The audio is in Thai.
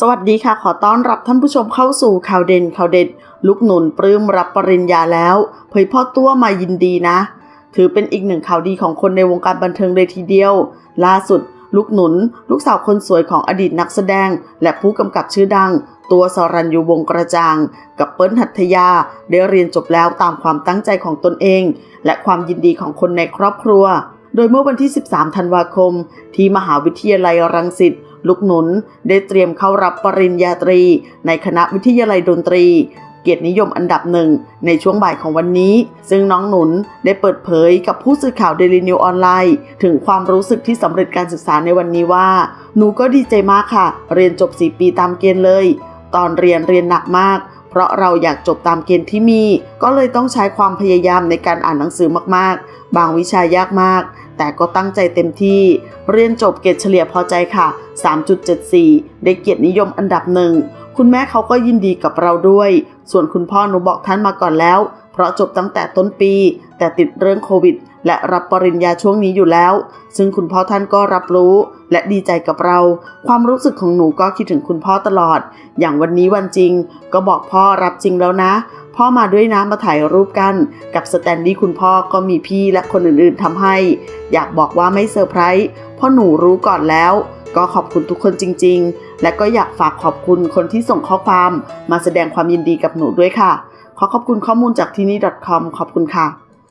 สวัสดีค่ะ ขอต้อนรับท่านผู้ชมเข้าสู่ข่าวเด่นข่าวเด็ดลูกหนุนปลื้มรับปริญญาแล้ว เผยพ่อตัวมายินดีนะ ถือเป็นอีกหนึ่งข่าวดีของคนในวงการบันเทิงเลยทีเดียว ล่าสุดลูกหนุน ลูกสาวคนสวยของอดีตนักแสดง และผู้กำกับชื่อดัง ตัวสรัญยูวงกระจ่าง กับเปิ้ลหัตถยา ได้เรียนจบแล้วตามความตั้งใจของตนเอง และความยินดีของคนในครอบครัว โดยเมื่อวันที่ 13 ธันวาคม ที่มหาวิทยาลัยรังสิต ลูกหนุนได้เตรียมเข้ารับปริญญาตรี ในคณะวิทยาลัยดนตรี เกียรตินิยมอันดับหนึ่งในช่วงบ่ายของวันนี้ ซึ่งน้องหนุนได้เปิดเผยกับผู้สื่อข่าวเดลินิวออนไลน์ ถึงความรู้สึกที่สำเร็จการศึกษาในวันนี้ว่า หนูก็ดีใจมากค่ะ เรียนจบ 4 ปีตามเกณฑ์เลย ตอนเรียนเรียนหนักมากเพราะเราอยากจบตามเกณฑ์ที่มี ก็เลยต้องใช้ความพยายามในการอ่านหนังสือมากๆ บางวิชายากมาก แต่ก็ตั้งใจเต็มที่ เรียนจบเกรดเฉลี่ยพอใจค่ะ 3.74 ได้เกียรตินิยมอันดับหนึ่ง คุณแม่เขาก็ยินดีกับเราด้วย ส่วนคุณพ่อหนูบอกท่านมาก่อนแล้ว เพราะจบตั้งแต่ต้นปี แต่ติดเรื่องโควิด และรับปริญญาช่วงนี้อยู่แล้ว ซึ่งคุณพ่อท่านก็รับรู้ และดีใจกับเรา ความรู้สึกของหนูก็คิดถึงคุณพ่อตลอด อย่างวันนี้วันจริง ก็บอกพ่อรับจริงแล้วนะ พ่อมาด้วยนะมาถ่ายรูปกัน กับสแตนดี้คุณพ่อก็มีพี่และคนอื่นๆทำให้ อยากบอกว่าไม่เซอร์ไพรส์เพราะหนูรู้ก่อนแล้ว ก็ขอบคุณทุกคนจริง ๆ และก็อยากฝากขอบคุณคนที่ส่งข้อความ มาแสดงความยินดีกับหนูด้วยค่ะ ขอขอบคุณข้อมูลจากที่นี่ .com ขอบคุณค่ะ